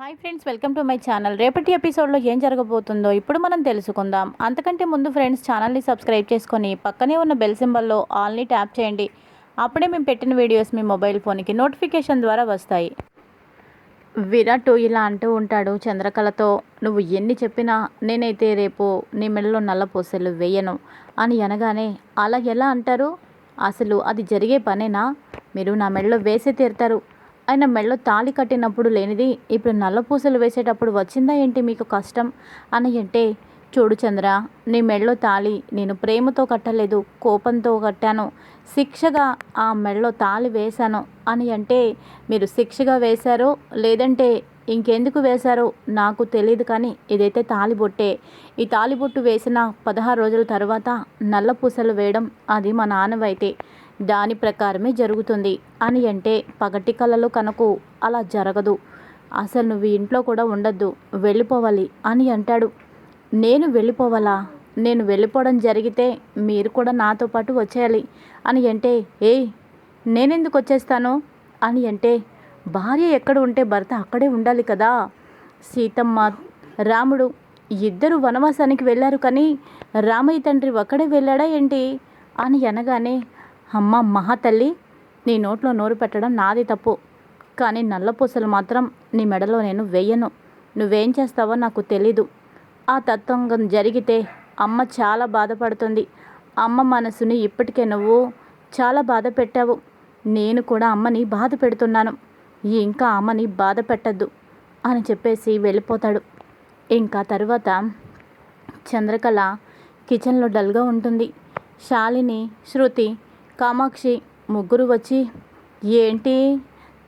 Hi friends welcome to my channel. రేపటి ఎపిసోడ్లో ఏం జరగబోతుందో ఇప్పుడు మనం తెలుసుకుందాం. అంతకంటే ముందు ఫ్రెండ్స్ ఛానల్ని సబ్స్క్రైబ్ చేసుకొని పక్కనే ఉన్న బెల్ సింబల్లో ఆల్ని ట్యాప్ చేయండి. అప్పుడే మేము పెట్టిన వీడియోస్ మీ మొబైల్ ఫోన్కి నోటిఫికేషన్ ద్వారా వస్తాయి. విరాట్ ఇలా అంటూ ఉంటాడు చంద్రకళతో. నువ్వు ఎన్ని చెప్పినా నేనైతే రేపు నీ మెడలో నల్ల పూసలు వేయను అని అనగానే అలా ఎలా అంటారు? అసలు అది జరిగే పనేనా? మీరు నా మెడలో వేసే తీరుతారు. ఆయన మెడలో తాళి కట్టినప్పుడు లేనిది ఇప్పుడు నల్ల పూసలు వేసేటప్పుడు వచ్చిందా ఏంటి మీకు కష్టం? అని అంటే చూడు చంద్ర నీ మెడలో తాళి నేను ప్రేమతో కట్టలేదు కోపంతో కట్టాను. శిక్షగా ఆ మెడలో తాళి వేశాను అని అంటే మీరు శిక్షగా వేశారో లేదంటే ఇంకెందుకు వేశారో నాకు తెలియదు కానీ ఇదైతే తాలిబొట్టే ఈ తాలిబొట్టు వేసిన పదహారు రోజుల తర్వాత నల్ల పూసలు వేయడం అది మా నాన్నవైతే. దాని ప్రకారమే జరుగుతుంది. అని అంటే పగటి కళలో కనుకు అలా జరగదు. అసలు నువ్వు ఇంట్లో కూడా ఉండద్దు. వెళ్ళిపోవాలి అని అంటాడు. నేను వెళ్ళిపోవాలా? నేను వెళ్ళిపోవడం జరిగితే మీరు కూడా నాతో పాటు వచ్చేయాలి. అని అంటే ఏయ్ నేనెందుకు వచ్చేస్తాను? అని అంటే భార్య ఎక్కడ ఉంటే భర్త అక్కడే ఉండాలి కదా. సీతమ్మ రాముడు ఇద్దరు వనవాసానికి వెళ్ళారు కానీ రామయ్య తండ్రి ఒక్కడే వెళ్ళాడా ఏంటి? అని అనగానే అమ్మ మహాతల్లి నీ నోట్లో నోరు పెట్టడం నాది తప్పు. కానీ నల్లపూసలు మాత్రం నీ మెడలో నేను వెయ్యను నువ్వేం చేస్తావో నాకు తెలీదు. ఆ తత్వంగం జరిగితే అమ్మ చాలా బాధపడుతుంది. అమ్మ మనసుని ఇప్పటికే నువ్వు చాలా బాధ పెట్టావు. నేను కూడా అమ్మని బాధ పెడుతున్నాను. ఇంకా అమ్మని బాధ పెట్టద్దు అని చెప్పేసి వెళ్ళిపోతాడు. ఇంకా తర్వాత చంద్రకళ కిచెన్లో డల్గా ఉంటుంది. శాలిని శృతి కామాక్షి ముగ్గురు వచ్చి ఏంటి?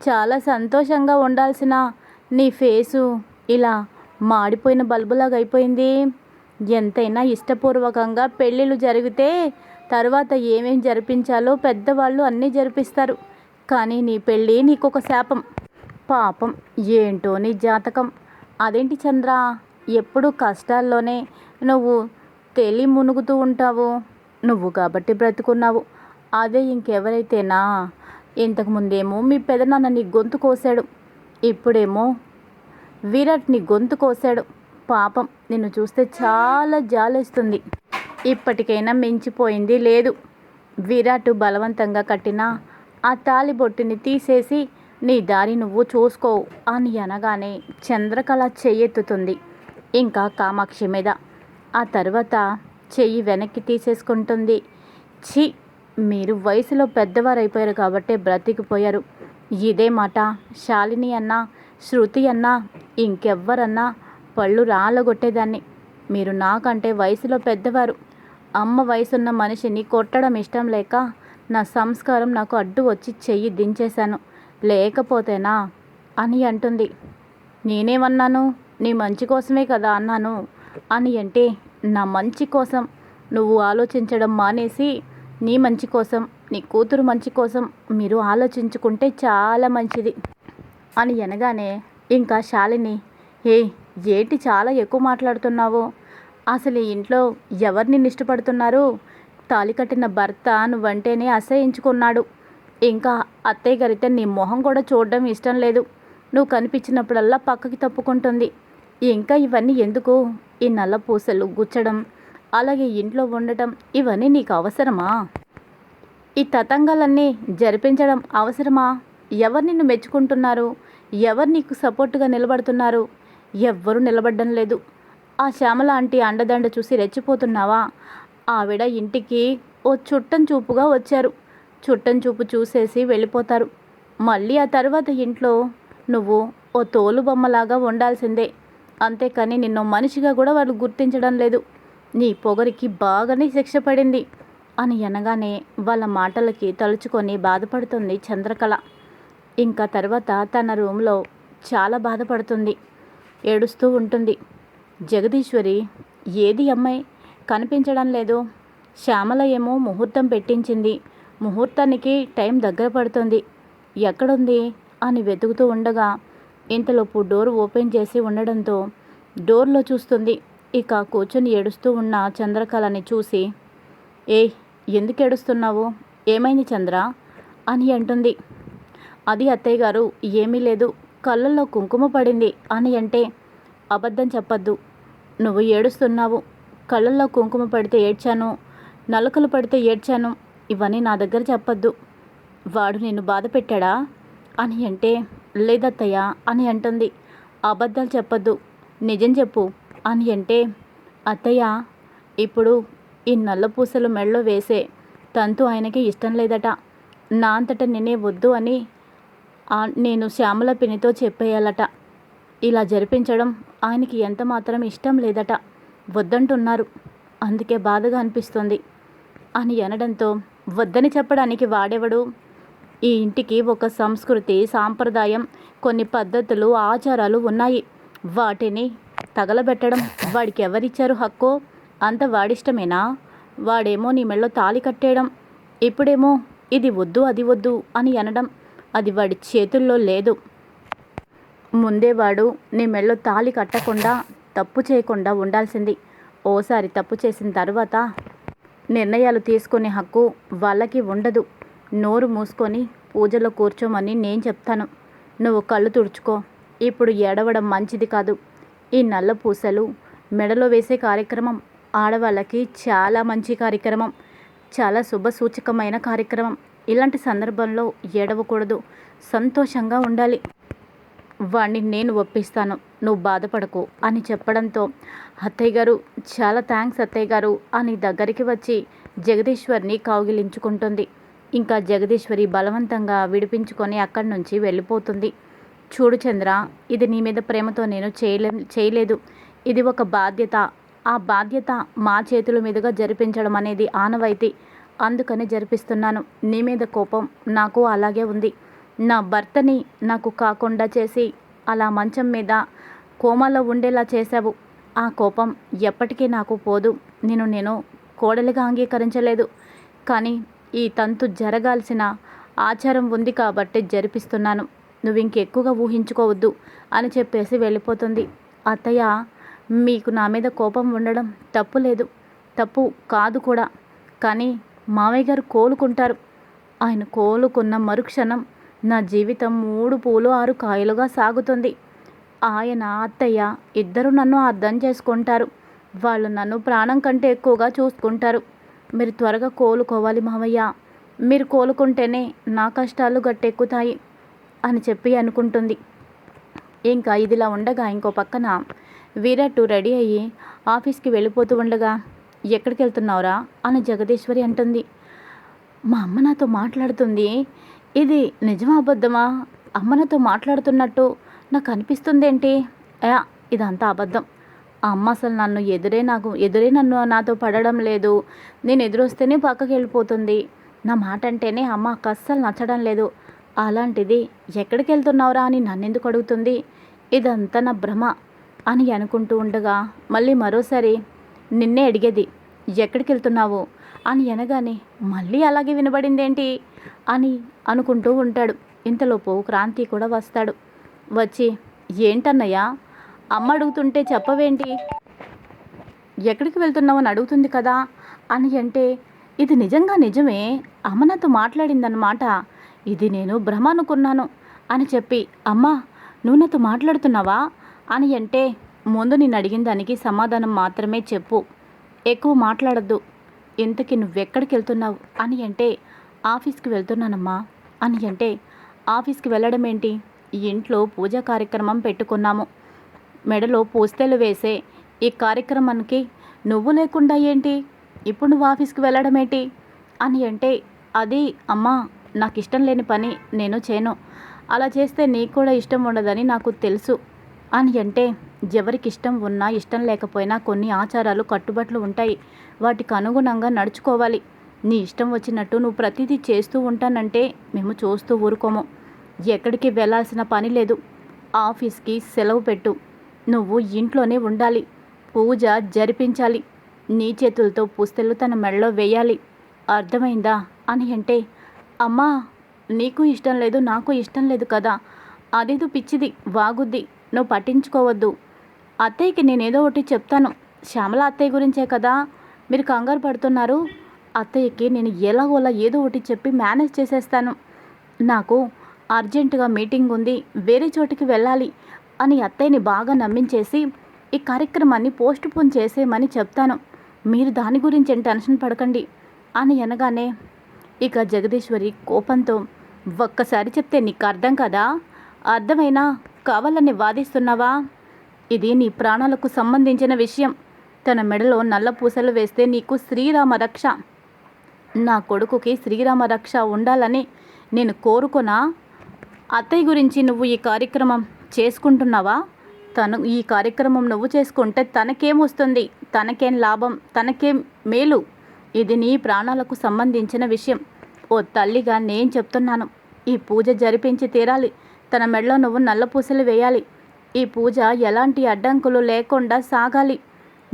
చాలా సంతోషంగా ఉండాల్సిన నీ ఫేసు ఇలా మాడిపోయిన బల్బులాగా అయిపోయింది. ఎంతైనా ఇష్టపూర్వకంగా పెళ్ళిళ్ళు జరిగితే తర్వాత ఏమేం జరిపించాలో పెద్దవాళ్ళు అన్నీ జరిపిస్తారు. కానీ నీ పెళ్ళి నీకొక శాపం. పాపం ఏంటో నీ జాతకం. అదేంటి చంద్ర? ఎప్పుడు కష్టాల్లోనే నువ్వు తెలి మునుగుతూ ఉంటావు. నువ్వు కాబట్టి బ్రతుకున్నావు. అదే ఇంకెవరైతేనా? ఇంతకుముందేమో మీ పెదనాన్న నీ గొంతు కోసాడు ఇప్పుడేమో విరాట్ నీ గొంతు కోసాడు పాపం నిన్ను చూస్తే చాలా జాలేస్తుంది. ఇప్పటికైనా మించిపోయింది లేదు. విరాట్ బలవంతంగా కట్టిన ఆ తాలిబొట్టుని తీసేసి నీ దారి నువ్వు చూసుకోవు అని అనగానే చంద్రకళ చెయ్యెత్తుతుంది ఇంకా కామాక్షి మీద. ఆ తర్వాత చెయ్యి వెనక్కి తీసేసుకుంటుంది. ఛీ! మీరు వయసులో పెద్దవారైపోయారు కాబట్టే బ్రతికిపోయారు. ఇదే మాట శాలిని అన్నా శృతి అన్నా ఇంకెవ్వరన్నా పళ్ళు రాళ్ళగొట్టేదాన్ని. మీరు నాకంటే వయసులో పెద్దవారు. అమ్మ వయసున్న మనిషిని కొట్టడం ఇష్టం లేక నా సంస్కారం నాకు అడ్డు వచ్చి చెయ్యి దించేశాను. లేకపోతేనా అని అంటుంది. నేనేమన్నాను? నీ మంచి కోసమే కదా అన్నాను. అని అంటే నా మంచి కోసం నువ్వు ఆలోచించడం మానేసి నీ మంచి కోసం నీ కూతురు మంచి కోసం మీరు ఆలోచించుకుంటే చాలా మంచిది. అని అనగానే ఇంకా శాలిని ఏ ఏంటి చాలా ఎక్కువ మాట్లాడుతున్నావు? అసలు ఈ ఇంట్లో ఎవరిని ఇష్టపడుతున్నారు? తాలి కట్టిన భర్త నువ్వంటేనే అసహించుకున్నాడు. ఇంకా అత్తయ్య గారితే నీ మొహం కూడా చూడడం ఇష్టం లేదు. నువ్వు కనిపించినప్పుడల్లా పక్కకి తప్పుకుంటుంది. ఇంకా ఇవన్నీ ఎందుకు? ఈ నల్ల పూసలు గుచ్చడం అలాగే ఇంట్లో ఉండటం ఇవన్నీ నీకు అవసరమా? ఈ తతంగాలన్నీ జరిపించడం అవసరమా? ఎవరు నిన్ను మెచ్చుకుంటున్నారు? ఎవరు నీకు సపోర్టుగా నిలబడుతున్నారు? ఎవ్వరూ నిలబడడం లేదు. ఆ శ్యామల ఆంటీ అండదండ చూసి రెచ్చిపోతున్నావా? ఆవిడ ఇంటికి ఓ చుట్టం చూపుగా వచ్చారు. చుట్టం చూపు చూసేసి వెళ్ళిపోతారు. మళ్ళీ ఆ తర్వాత ఇంట్లో నువ్వు ఓ తోలు బొమ్మలాగా ఉండాల్సిందే. అంతేకాని నిన్ను మనిషిగా కూడా వాళ్ళు గుర్తించడం లేదు. నీ పొగరికి బాగానే శిక్ష పడింది అని అనగానే వాళ్ళ మాటలకి తలుచుకొని బాధపడుతుంది చంద్రకళ. ఇంకా తర్వాత తన రూమ్లో చాలా బాధపడుతుంది. ఏడుస్తూ ఉంటుంది. జగదీశ్వరి ఏది అమ్మాయి? కనిపించడం లేదు. శ్యామల ఏమో ముహూర్తం పెట్టించింది. ముహూర్తానికి టైం దగ్గర పడుతుంది. ఎక్కడుంది? అని వెతుకుతూ ఉండగా ఇంతలోపు డోర్ ఓపెన్ చేసి ఉండడంతో డోర్లో చూస్తుంది. ఇక కూర్చొని ఏడుస్తూ ఉన్న చంద్రకళని చూసి ఏ ఎందుకు ఏడుస్తున్నావు? ఏమైంది చంద్ర? అని అంటుంది. అది అత్తయ్య గారు ఏమీ లేదు. కళ్ళల్లో కుంకుమ పడింది అని అంటే అబద్ధం చెప్పద్దు. నువ్వు ఏడుస్తున్నావు. కళ్ళల్లో కుంకుమ పడితే ఏడ్చాను. నలుకలు పడితే ఏడ్చాను. ఇవన్నీ నా దగ్గర చెప్పద్దు. వాడు నిన్ను బాధ పెట్టాడా? అని అంటే లేదత్తయ్య అని అంటుంది. అబద్ధాలు చెప్పద్దు. నిజం చెప్పు. అని అంటే అత్తయ్య ఇప్పుడు ఈ నల్ల పూసలు మెళ్ళో వేసే తంతు ఆయనకి ఇష్టం లేదట. నా అంతట నేనే వద్దు అని నేను శ్యామల పినితో చెప్పేయాలట. ఇలా జరిపించడం ఆయనకి ఎంత మాత్రం ఇష్టం లేదట. వద్దంటున్నారు. అందుకే బాధగా అనిపిస్తుంది. అని అనడంతో వద్దని చెప్పడానికి వాడెవడు? ఈ ఇంటికి ఒక సంస్కృతి సాంప్రదాయం కొన్ని పద్ధతులు ఆచారాలు ఉన్నాయి. వాటిని తగలబెట్టడం వాడికి ఎవరిచ్చారు హక్కు? అంత వాడిష్టమేనా? వాడేమో నీ మెళ్ళో తాళి కట్టేయడం ఇప్పుడేమో ఇది వద్దు అది వద్దు అని అనడం అది వాడి చేతుల్లో లేదు. ముందే వాడు నీ మెళ్ళో తాళి కట్టకుండా తప్పు చేయకుండా ఉండాల్సింది. ఓసారి తప్పు చేసిన తర్వాత నిర్ణయాలు తీసుకునే హక్కు వాళ్ళకి ఉండదు. నోరు మూసుకొని పూజలో కూర్చోమని నేను చెప్తాను. నువ్వు కళ్ళు తుడుచుకో. ఇప్పుడు ఏడవడం మంచిది కాదు. ఈ నల్ల పూసలు మెడలో వేసే కార్యక్రమం ఆడవాళ్ళకి చాలా మంచి కార్యక్రమం చాలా శుభ సూచకమైన కార్యక్రమం. ఇలాంటి సందర్భంలో ఏడవకూడదు. సంతోషంగా ఉండాలి. వాణ్ణి నేను ఒప్పిస్తాను. నువ్వు బాధపడకు అని చెప్పడంతో అత్తయ్య గారు చాలా థ్యాంక్స్ అత్తయ్య గారు అని దగ్గరికి వచ్చి జగదీశ్వర్ని కౌగిలించుకుంటుంది. ఇంకా జగదీశ్వరి బలవంతంగా విడిపించుకొని అక్కడి నుంచి వెళ్ళిపోతుంది. చూడు చంద్ర ఇది నీ మీద ప్రేమతో నేను చేయలే చేయలేదు. ఇది ఒక బాధ్యత. ఆ బాధ్యత మా చేతుల మీదుగా జరిపించడం అనేది ఆనవాయితీ. అందుకని జరిపిస్తున్నాను. నీ మీద కోపం నాకు అలాగే ఉంది. నా భర్తని నాకు కాకుండా చేసి అలా మంచం మీద కోమాలో ఉండేలా చేశావు. ఆ కోపం ఎప్పటికీ నాకు పోదు. నేను నేను కోడలిగా అంగీకరించలేదు. కానీ ఈ తంతు జరగాల్సిన ఆచారం ఉంది కాబట్టి జరిపిస్తున్నాను. నువ్వు ఇంకెక్కువగా ఊహించుకోవద్దు అని చెప్పేసి వెళ్ళిపోతుంది. అత్తయ్య మీకు నా మీద కోపం ఉండడం తప్పు లేదు. తప్పు కాదు కూడా. కానీ మామయ్య గారు కోలుకుంటారు. ఆయన కోలుకున్న మరుక్షణం నా జీవితం మూడు పూలు ఆరు కాయలుగా సాగుతుంది. ఆయన అత్తయ్య ఇద్దరు నన్ను అర్థం చేసుకుంటారు. వాళ్ళు నన్ను ప్రాణం కంటే ఎక్కువగా చూసుకుంటారు. మీరు త్వరగా కోలుకోవాలి మావయ్య. మీరు కోలుకుంటేనే నా కష్టాలు గట్టెక్కుతాయి. అని చెప్పి అనుకుంటుంది. ఇంకా ఇదిలా ఉండగా ఇంకో పక్కన వీరట్టు రెడీ అయ్యి ఆఫీస్కి వెళ్ళిపోతూ ఉండగా ఎక్కడికి వెళ్తున్నావురా అని జగదీశ్వరి అంటుంది. మా అమ్మ నాతో మాట్లాడుతుంది. ఇది నిజమా అబద్ధమా? అమ్మ నాతో మాట్లాడుతున్నట్టు నాకు అనిపిస్తుందేంటి? యా ఇదంతా అబద్ధం. ఆ అమ్మ అసలు నన్ను ఎదురే నాకు ఎదురే నన్ను నాతో పడడం లేదు. నేను ఎదురొస్తేనే పక్కకి వెళ్ళిపోతుంది నా మాట అంటేనే అమ్మకు అస్సలు నచ్చడం లేదు. అలాంటిది ఎక్కడికి వెళ్తున్నావురా అని నన్నెందుకు అడుగుతుంది? ఇదంతా నా భ్రమ అని అనుకుంటూ ఉండగా మళ్ళీ మరోసారి నిన్నే అడిగేది ఎక్కడికి వెళ్తున్నావు అని అనగానే మళ్ళీ అలాగే వినబడిందేంటి? అని అనుకుంటూ ఉంటాడు. ఇంతలోపు క్రాంతి కూడా వస్తాడు. వచ్చి ఏంటన్నయ్యా అమ్మ అడుగుతుంటే చెప్పవేంటి? ఎక్కడికి వెళ్తున్నావు అని అడుగుతుంది కదా? అని అంటే ఇది నిజంగా నిజమే. అమ్మ నాతో మాట్లాడిందన్నమాట. ఇది నేను భ్రమ అనుకున్నాను అని చెప్పి అమ్మా నువ్వు నాతో మాట్లాడుతున్నావా? అని అంటే ముందు నేను అడిగిన దానికి సమాధానం మాత్రమే చెప్పు. ఎక్కువ మాట్లాడద్దు. ఇంతకి నువ్వెక్కడికి వెళ్తున్నావు? అని అంటే ఆఫీస్కి వెళ్తున్నానమ్మా. అని అంటే ఆఫీస్కి వెళ్ళడం ఏంటి? ఇంట్లో పూజా కార్యక్రమం పెట్టుకున్నాము. మెడలో పూస్తెలు వేసే ఈ కార్యక్రమానికి నువ్వు లేకుండా ఏంటి? ఇప్పుడు నువ్వు ఆఫీస్కి వెళ్ళడం ఏంటి? అని అంటే అది అమ్మా నాకు ఇష్టం లేని పని నేను చేయను. అలా చేస్తే నీకు కూడా ఇష్టం ఉండదని నాకు తెలుసు. అని అంటే ఎవరికి ఇష్టం ఉన్నా ఇష్టం లేకపోయినా కొన్ని ఆచారాలు కట్టుబాట్లు ఉంటాయి. వాటికి అనుగుణంగా నడుచుకోవాలి. నీ ఇష్టం వచ్చినట్టు నువ్వు ప్రతిదీ చేస్తూ ఉంటానంటే మేము చూస్తూ ఊరుకోము. ఎక్కడికి వెళ్ళాల్సిన పని లేదు. ఆఫీస్కి సెలవు పెట్టు. నువ్వు ఇంట్లోనే ఉండాలి. పూజ జరిపించాలి. నీ చేతులతో పుస్తెలు తన మెడలో వేయాలి. అర్థమైందా? అని అంటే అమ్మా నీకు ఇష్టం లేదు నాకు ఇష్టం లేదు కదా. అదేదో పిచ్చిది వాగుద్ది నువ్వు పట్టించుకోవద్దు. అత్తయ్యకి నేనేదో ఒకటి చెప్తాను. శ్యామల అత్తయ్య గురించే కదా మీరు కంగారు పడుతున్నారు. అత్తయ్యకి నేను ఎలాగోలా ఏదో ఒకటి చెప్పి మేనేజ్ చేసేస్తాను. నాకు అర్జెంటుగా మీటింగ్ ఉంది వేరే చోటికి వెళ్ళాలి అని అత్తయ్యని బాగా నమ్మించేసి ఈ కార్యక్రమాన్ని పోస్ట్ పోన్ చేసేయమని చెప్తాను. మీరు దాని గురించి ఏం టెన్షన్ పడకండి అని అనగానే ఇక జగదీశ్వరి కోపంతో ఒక్కసారి చెప్తే నీకు అర్థం కదా? అర్థమైనా? కావాలని వాదిస్తున్నావా? ఇది నీ ప్రాణాలకు సంబంధించిన విషయం. తన మెడలో నల్ల పూసలు వేస్తే నీకు శ్రీరామ రక్ష. నా కొడుకుకి శ్రీరామ రక్ష ఉండాలని నేను కోరుకున్నా అత్తయ్య గురించి నువ్వు ఈ కార్యక్రమం చేసుకుంటున్నావా? తను ఈ కార్యక్రమం నువ్వు చేసుకుంటే తనకేం వస్తుంది? తనకేం లాభం? తనకేం మేలు? ఇది నీ ప్రాణాలకు సంబంధించిన విషయం. ఓ తల్లిగా నేను చెప్తున్నాను. ఈ పూజ జరిపించి తీరాలి. తన మెడలో నువ్వు నల్ల పూసలు వేయాలి. ఈ పూజ ఎలాంటి అడ్డంకులు లేకుండా సాగాలి.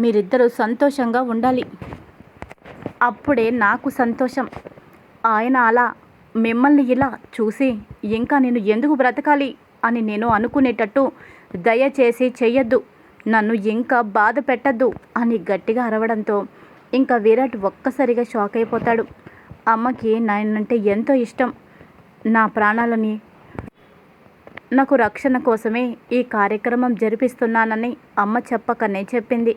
మీరిద్దరూ సంతోషంగా ఉండాలి. అప్పుడే నాకు సంతోషం. ఆయన అలా మిమ్మల్ని ఇలా చూసి ఇంకా నేను ఎందుకు బ్రతకాలి? అని నేను అనుకునేటట్టు దయచేసి చెయ్యొద్దు. నన్ను ఇంకా బాధ పెట్టద్దు అని గట్టిగా అరవడంతో ఇంకా విరాట్ ఒక్కసారిగా షాక్ అయిపోతాడు. అమ్మకి నాయనంటే ఎంతో ఇష్టం. నా ప్రాణాలని నాకు రక్షణ కోసమే ఈ కార్యక్రమం జరిపిస్తున్నానని అమ్మ చెప్పకనే చెప్పింది.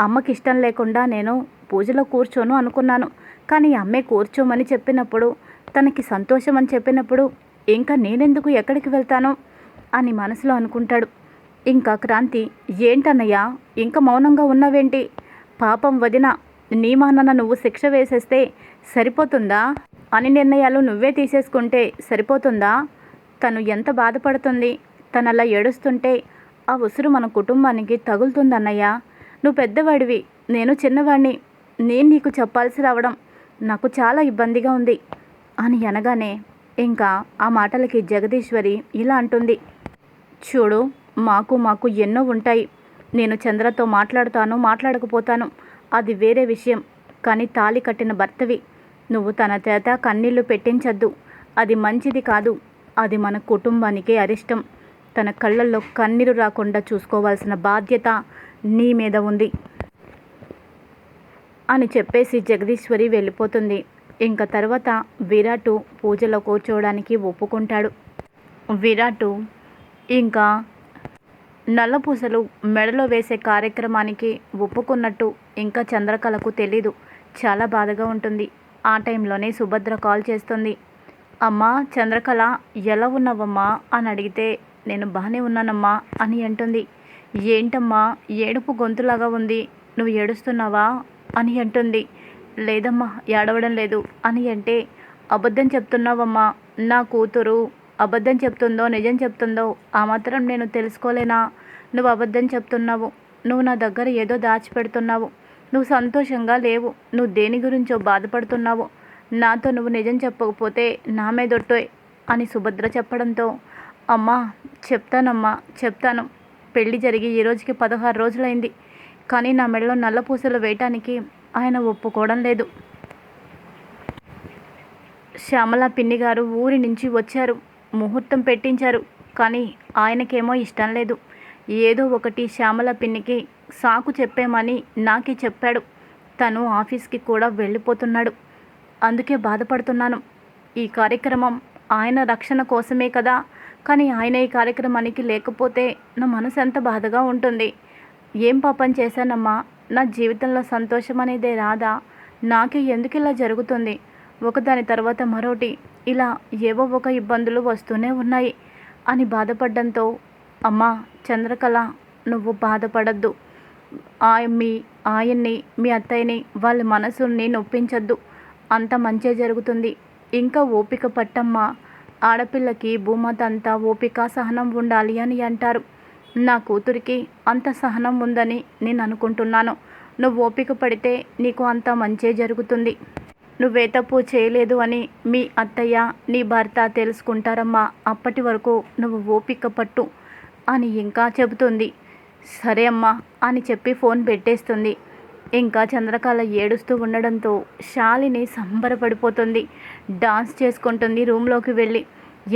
అమ్మకి ఇష్టం లేకుండా నేను పూజలో కూర్చోను అనుకున్నాను. కానీ అమ్మే కూర్చోమని చెప్పినప్పుడు తనకి సంతోషం అని చెప్పినప్పుడు ఇంకా నేనెందుకు ఎక్కడికి వెళ్తాను అని మనసులో అనుకుంటాడు. ఇంకా క్రాంతి ఏంటన్నయ్యా ఇంకా మౌనంగా ఉన్నావేంటి? పాపం వదిన నీ నువ్వు శిక్ష వేసేస్తే సరిపోతుందా? అని నిర్ణయాలు నువ్వే తీసేసుకుంటే సరిపోతుందా? తను ఎంత బాధపడుతుంది? తను అలా ఏడుస్తుంటే ఆ ఉసురు మన కుటుంబానికి తగులుతుందన్నయ్యా. నువ్వు పెద్దవాడివి నేను చిన్నవాడిని నేను నీకు చెప్పాల్సి రావడం నాకు చాలా ఇబ్బందిగా ఉంది. అని అనగానే ఇంకా ఆ మాటలకి జగదీశ్వరి ఇలా అంటుంది. చూడు మాకు మాకు ఎన్నో ఉంటాయి. నేను చంద్రతో మాట్లాడుతాను మాట్లాడకపోతాను. అది వేరే విషయం. కానీ తాళి కట్టిన భర్తవి నువ్వు తన చేత కన్నీళ్ళు పెట్టించద్దు. అది మంచిది కాదు. అది మన కుటుంబానికే అరిష్టం. తన కళ్ళల్లో కన్నీరు రాకుండా చూసుకోవాల్సిన బాధ్యత నీ మీద ఉంది. అని చెప్పేసి జగదీశ్వరి వెళ్ళిపోతుంది. ఇంకా తర్వాత విరాటు పూజలో కూర్చోవడానికి ఒప్పుకుంటాడు. విరాటు ఇంకా నల్లపూసలు మెడలో వేసే కార్యక్రమానికి ఒప్పుకున్నట్టు ఇంకా చంద్రకళకు తెలీదు. చాలా బాధగా ఉంటుంది. ఆ టైంలోనే సుభద్ర కాల్ చేస్తుంది. అమ్మా చంద్రకళ ఎలా ఉన్నావమ్మా? అని అడిగితే నేను బాగానే ఉన్నానమ్మా అని అంటుంది. ఏంటమ్మా ఏడుపు గొంతులాగా ఉంది. నువ్వు ఏడుస్తున్నావా? అని అంటుంది. లేదమ్మా ఏడవడం లేదు అని అంటే అబద్ధం చెప్తున్నావమ్మా నా కూతురు అబద్ధం చెప్తుందో నిజం చెప్తుందో ఆ మాత్రం నేను తెలుసుకోలేనా? నువ్వు అబద్ధం చెప్తున్నావు. నువ్వు నా దగ్గర ఏదో దాచిపెడుతున్నావు. నువ్వు సంతోషంగా లేవు. నువ్వు దేని గురించో బాధపడుతున్నావు. నాతో నువ్వు నిజం చెప్పకపోతే నా మీదొట్టోయ్ అని సుభద్ర చెప్పడంతో అమ్మా చెప్తానమ్మా చెప్తాను. పెళ్ళి జరిగి ఈ రోజుకి పదహారు రోజులైంది. కానీ నా మెడలో నల్ల పూసలు వేయటానికి ఆయన ఒప్పుకోవడం లేదు. శ్యామల పిన్ని గారు ఊరి నుంచి వచ్చారు. ముహూర్తం పెట్టించారు. కానీ ఆయనకేమో ఇష్టం లేదు. ఏదో ఒకటి శ్యామల పిన్నికి సాకు చెప్పేమని నాకే చెప్పాడు. తను ఆఫీస్కి కూడా వెళ్ళిపోతున్నాడు. అందుకే బాధపడుతున్నాను. ఈ కార్యక్రమం ఆయన రక్షణ కోసమే కదా. కానీ ఆయన ఈ కార్యక్రమానికి లేకపోతే నా మనసు ఎంత బాధగా ఉంటుంది. ఏం పాపం చేశానమ్మా? నా జీవితంలో సంతోషం అనేదే రాదా? నాకే ఎందుకు ఇలా జరుగుతుంది? ఒకదాని తర్వాత మరోటి ఇలా ఏవో ఒక ఇబ్బందులు వస్తూనే ఉన్నాయి అని బాధపడడంతో అమ్మా చంద్రకళ నువ్వు బాధపడద్దు. ఆ మీ ఆయన్ని మీ అత్తయ్యని వాళ్ళ మనసుని నొప్పించద్దు. అంత మంచే జరుగుతుంది. ఇంకా ఓపిక పట్టమ్మా. ఆడపిల్లకి భూమత అంతా ఓపిక సహనం ఉండాలి అని అంటారు. నా కూతురికి అంత సహనం ఉందని నేను అనుకుంటున్నాను. నువ్వు ఓపిక పడితే నీకు అంత మంచే జరుగుతుంది. నువ్వే తప్పు చేయలేదు అని మీ అత్తయ్య నీ భర్త తెలుసుకుంటారమ్మా. అప్పటి వరకు నువ్వు ఓపిక పట్టు అని ఇంకా చెబుతుంది. సరే అమ్మా అని చెప్పి ఫోన్ పెట్టేస్తుంది. ఇంకా చంద్రకాల ఏడుస్తూ ఉండడంతో శాలిని సంబరపడిపోతుంది. డాన్స్ చేసుకుంటుంది రూమ్లోకి వెళ్ళి.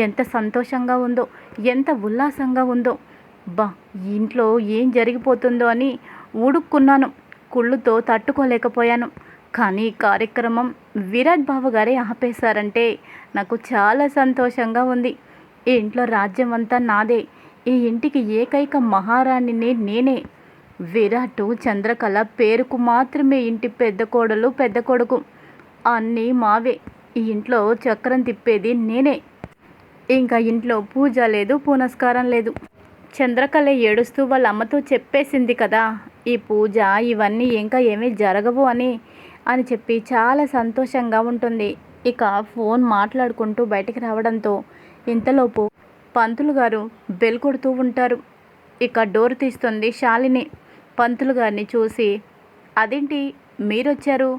ఎంత సంతోషంగా ఉందో ఎంత ఉల్లాసంగా ఉందో. బా ఇంట్లో ఏం జరిగిపోతుందో అని ఊడుక్కున్నాను కుళ్ళుతో తట్టుకోలేకపోయాను. కానీ కార్యక్రమం విరాట్ బాబు గారే ఆపేశారంటే నాకు చాలా సంతోషంగా ఉంది. ఈ ఇంట్లో రాజ్యం అంతా నాదే. ఈ ఇంటికి ఏకైక మహారాణిని నేనే. విరాటు చంద్రకళ పేరుకు మాత్రమే ఇంటి పెద్ద కోడలు పెద్ద కొడుకు. అన్నీ మావే. ఈ ఇంట్లో చక్రం తిప్పేది నేనే. ఇంకా ఇంట్లో పూజ లేదు పునస్కారం లేదు. చంద్రకళ ఏడుస్తూ వాళ్ళ అమ్మతో చెప్పేసింది కదా ఈ పూజ ఇవన్నీ ఇంకా ఏమీ జరగవు అని. అని చెప్పి చాలా సంతోషంగా ఉంటుంది. ఇక ఫోన్ మాట్లాడుకుంటూ బయటికి రావడంతో ఇంతలోపు పంతులు గారు బెల్ కొడుతూ ఉంటారు. ఇక డోర్ తీస్తుంది శాలిని. పంతులు గారిని చూసి అదేంటి? మీరొచ్చారు?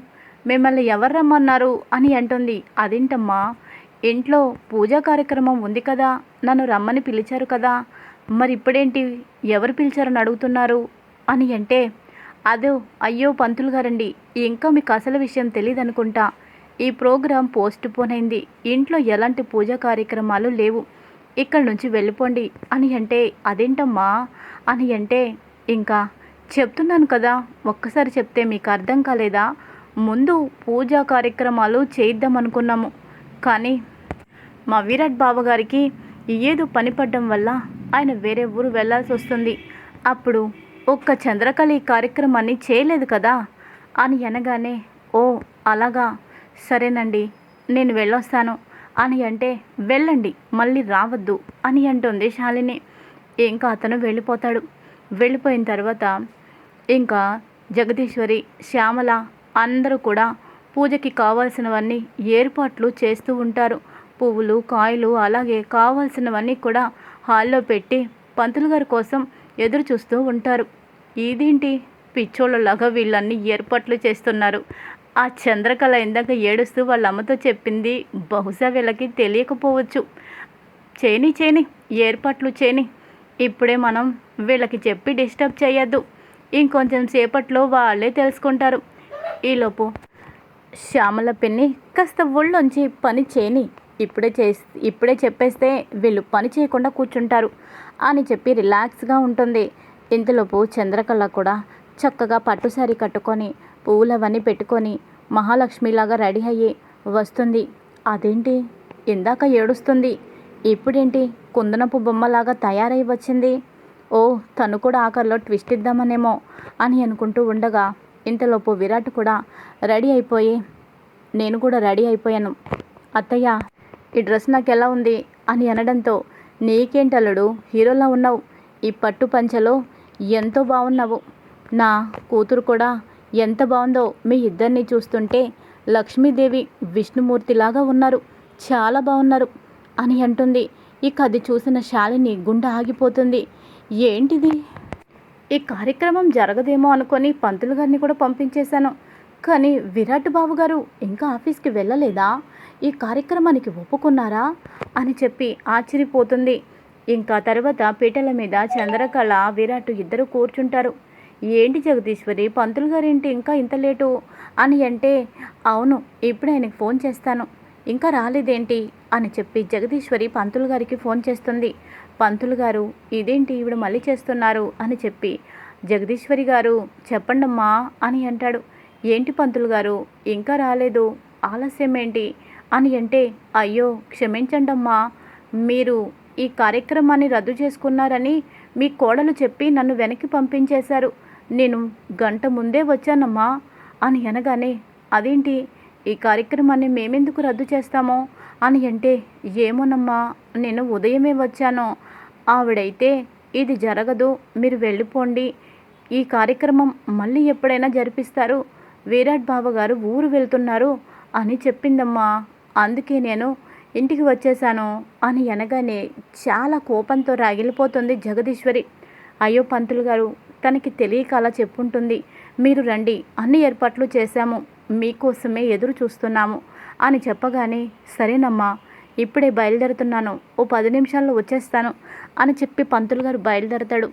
మిమ్మల్ని ఎవరు రమ్మన్నారు? అని అంటుంది. అదేంటమ్మా? ఇంట్లో పూజా కార్యక్రమం ఉంది కదా? నన్ను రమ్మని పిలిచారు కదా? మరి ఇప్పుడేంటి ఎవరు పిలిచారని అడుగుతున్నారు? అని అంటే అదో అయ్యో పంతులు గారండి ఇంకా మీకు అసలు విషయం తెలియదు అనుకుంటా ఈ ప్రోగ్రాం పోస్ట్ పోన్ అయింది. ఇంట్లో ఎలాంటి పూజా కార్యక్రమాలు లేవు. ఇక్కడి నుంచి వెళ్ళిపోండి. అని అంటే అదేంటమ్మా? అని అంటే ఇంకా చెప్తున్నాను కదా ఒక్కసారి చెప్తే మీకు అర్థం కాలేదా? ముందు పూజా కార్యక్రమాలు చేయిద్దాం అనుకున్నాము కానీ మా విరాట్ బావగారికి ఏదో పని పడ్డం వల్ల ఆయన వేరే ఊరు వెళ్ళాల్సి వస్తుంది అప్పుడు ఒక్క చంద్రకళ ఈ కార్యక్రమాన్ని చేయలేదు కదా? అని అనగానే ఓ అలాగా. సరేనండి నేను వెళ్ళొస్తాను. అని అంటే వెళ్ళండి మళ్ళీ రావద్దు అని అంటుంది శాలిని. ఇంకా అతను వెళ్ళిపోతాడు. వెళ్ళిపోయిన తర్వాత ఇంకా జగదీశ్వరి శ్యామల అందరూ కూడా పూజకి కావాల్సినవన్నీ ఏర్పాట్లు చేస్తూ ఉంటారు. పువ్వులు కాయలు అలాగే కావాల్సినవన్నీ కూడా హాల్లో పెట్టి పంతులు గారి కోసం ఎదురు చూస్తూ ఉంటారు. ఇదేంటి? పిచ్చోళ్ళలాగా వీళ్ళన్నీ ఏర్పాట్లు చేస్తున్నారు. ఆ చంద్రకళ ఇందాక ఏడుస్తూ వాళ్ళ అమ్మతో చెప్పింది బహుశా వీళ్ళకి తెలియకపోవచ్చు. చేయని చేయని ఏర్పాట్లు చేయని ఇప్పుడే మనం వీళ్ళకి చెప్పి డిస్టర్బ్ చేయొద్దు. ఇంకొంచెం సేపట్లో వాళ్ళే తెలుసుకుంటారు. ఈలోపు శ్యామల పిన్ని కాస్త ఒళ్ళొంచి పని చేయని ఇప్పుడే చేసి ఇప్పుడే చెప్పేస్తే వీళ్ళు పని చేయకుండా కూర్చుంటారు అని చెప్పి రిలాక్స్గా ఉంటుంది. ఇంతలోపు చంద్రకళ కూడా చక్కగా పట్టు శారీ కట్టుకొని పువ్వులవన్నీ పెట్టుకొని మహాలక్ష్మిలాగా రెడీ అయ్యి వస్తుంది. అదేంటి? ఇందాక ఏడుస్తుంది. ఇప్పుడేంటి? కుందనపు బొమ్మలాగా తయారై వచ్చింది. ఓ తను కూడా ఆఖరిలో ట్విస్ట్ ఇద్దామనేమో అని అనుకుంటూ ఉండగా ఇంతలోపు విరాట్ కూడా రెడీ అయిపోయి నేను కూడా రెడీ అయిపోయాను. అత్తయ్య ఈ డ్రెస్ నాకు ఎలా ఉంది? అని అనడంతో నీకేంటల్లుడు? హీరోలా ఉన్నావు. ఈ పట్టు పంచలో ఎంతో బాగున్నావు నా కూతురు కూడా ఎంత బాగుందో మీ ఇద్దరిని చూస్తుంటే లక్ష్మీదేవి విష్ణుమూర్తిలాగా ఉన్నారు. చాలా బాగున్నారు అని అంటుంది. ఇక అది చూసిన శాలిని గుండె ఆగిపోతుంది. ఏంటిది? ఈ కార్యక్రమం జరగదేమో అనుకొని పంతులు గారిని కూడా పంపించేశాను. కానీ విరాట్ బాబు గారు ఇంకా ఆఫీస్కి వెళ్ళలేదా? ఈ కార్యక్రమానికి ఒప్పుకున్నారా? అని చెప్పి ఆశ్చర్యపోతుంది. ఇంకా తర్వాత పీటల మీద చంద్రకళ విరాట్ ఇద్దరు కూర్చుంటారు. ఏంటి జగదీశ్వరి పంతులు గారేంటి ఇంకా ఇంత లేటు? అని అంటే అవును ఇప్పుడు ఆయనకు ఫోన్ చేస్తాను. ఇంకా రాలేదేంటి? అని చెప్పి జగదీశ్వరి పంతులు గారికి ఫోన్ చేస్తుంది. పంతులు గారు ఇదేంటి ఈవిడ మళ్ళీ చేస్తున్నారు? అని చెప్పి జగదీశ్వరి గారు చెప్పండమ్మా అని అంటాడు. ఏంటి పంతులు గారు ఇంకా రాలేదు? ఆలస్యం ఏంటి అని అంటే అయ్యో క్షమించండమ్మా. మీరు ఈ కార్యక్రమాన్ని రద్దు చేసుకున్నారని మీ కోడలు చెప్పి నన్ను వెనక్కి పంపించేశారు. నేను గంట ముందే వచ్చానమ్మా అని అనగానే అదేంటి? ఈ కార్యక్రమాన్ని మేమెందుకు రద్దు చేస్తామో అని అంటే ఏమోనమ్మా నేను ఉదయమే వచ్చాను. ఆవిడైతే ఇది జరగదు మీరు వెళ్ళిపోండి. ఈ కార్యక్రమం మళ్ళీ ఎప్పుడైనా జరిపిస్తారు. విరాట్ బాబు గారు ఊరు వెళ్తున్నారు అని చెప్పిందమ్మా. అందుకే నేను ఇంటికి వచ్చేసాను అని అనగానే చాలా కోపంతో రాగిలిపోతుంది జగదీశ్వరి. అయ్యో పంతులు గారు తనకి తెలియక అలా చెప్పుంటుంది. మీరు రండి అన్ని ఏర్పాట్లు చేశాము. మీకోసమే ఎదురు చూస్తున్నాము అని చెప్పగానే సరేనమ్మా ఇప్పుడే బయలుదేరుతున్నాను. ఓ పది నిమిషాల్లో వచ్చేస్తాను అని చెప్పి పంతులు గారు బయలుదేరతాడు.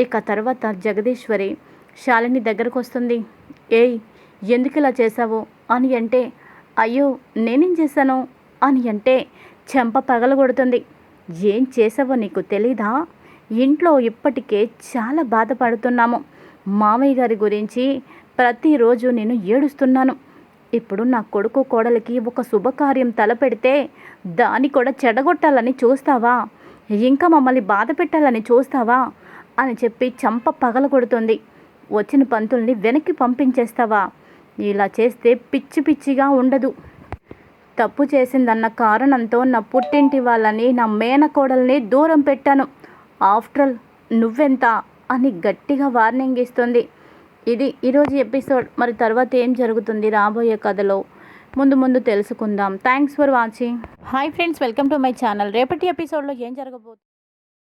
ఇక తర్వాత జగదీశ్వరి శాలిని దగ్గరకు వస్తుంది ఏయ్ ఎందుకు ఇలా చేశావు? అని అంటే అయ్యో నేనేం చేశాను? అని అంటే చెంప పగలగొడుతుంది. ఏం చేసావో నీకు తెలీదా? ఇంట్లో ఇప్పటికే చాలా బాధపడుతున్నాము. మామయ్య గారి గురించి ప్రతిరోజు నేను ఏడుస్తున్నాను. ఇప్పుడు నా కొడుకు కోడలికి ఒక శుభకార్యం తలపెడితే దాన్ని కూడా చెడగొట్టాలని చూస్తావా? ఇంకా మమ్మల్ని బాధ పెట్టాలని చూస్తావా? అని చెప్పి చంప పగల కొడుతుంది వచ్చిన పంతుల్ని వెనక్కి పంపించేస్తావా? ఇలా చేస్తే పిచ్చి పిచ్చిగా ఉండదు. తప్పు చేసిందన్న కారణంతో నా పుట్టింటి వాళ్ళని నా మేనకోడల్ని దూరం పెట్టాను. ఆఫ్టర్ ఆల్ నువ్వెంత? అని గట్టిగా వార్నింగ్ ఇస్తుంది. ఇది ఈరోజు ఎపిసోడ్. మరి తర్వాత ఏం జరుగుతుంది రాబోయే కథలో? ముందు ముందు తెలుసుకుందాం. Thanks for watching. Hi friends welcome to my channel. రేపటి ఎపిసోడ్లో ఏం జరగబోతుంది?